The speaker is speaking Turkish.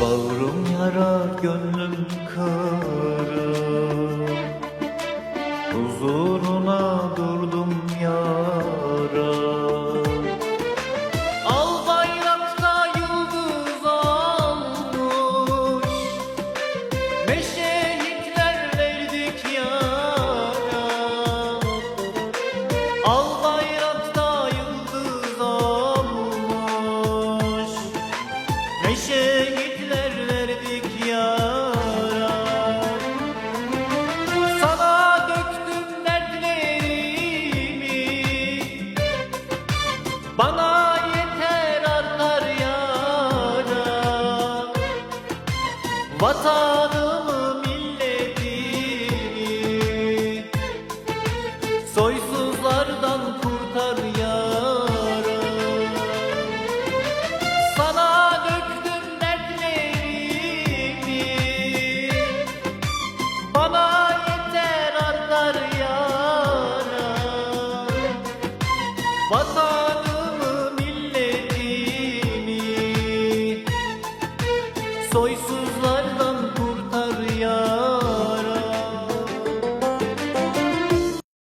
Bağrım yara gönlüm kara. Huzuruna durdum yara. Al bayrakta yıldız almış. Ve şehitler verdik yara. Al bayrakta yıldız almış. Ne Bana yeter artar yara Vatanımı milletimi Soysuzlardan kurtar yara. Sana döktüm dertlerimi. Bana yeter artar yara Vatanımı milletimi Soysuzlardan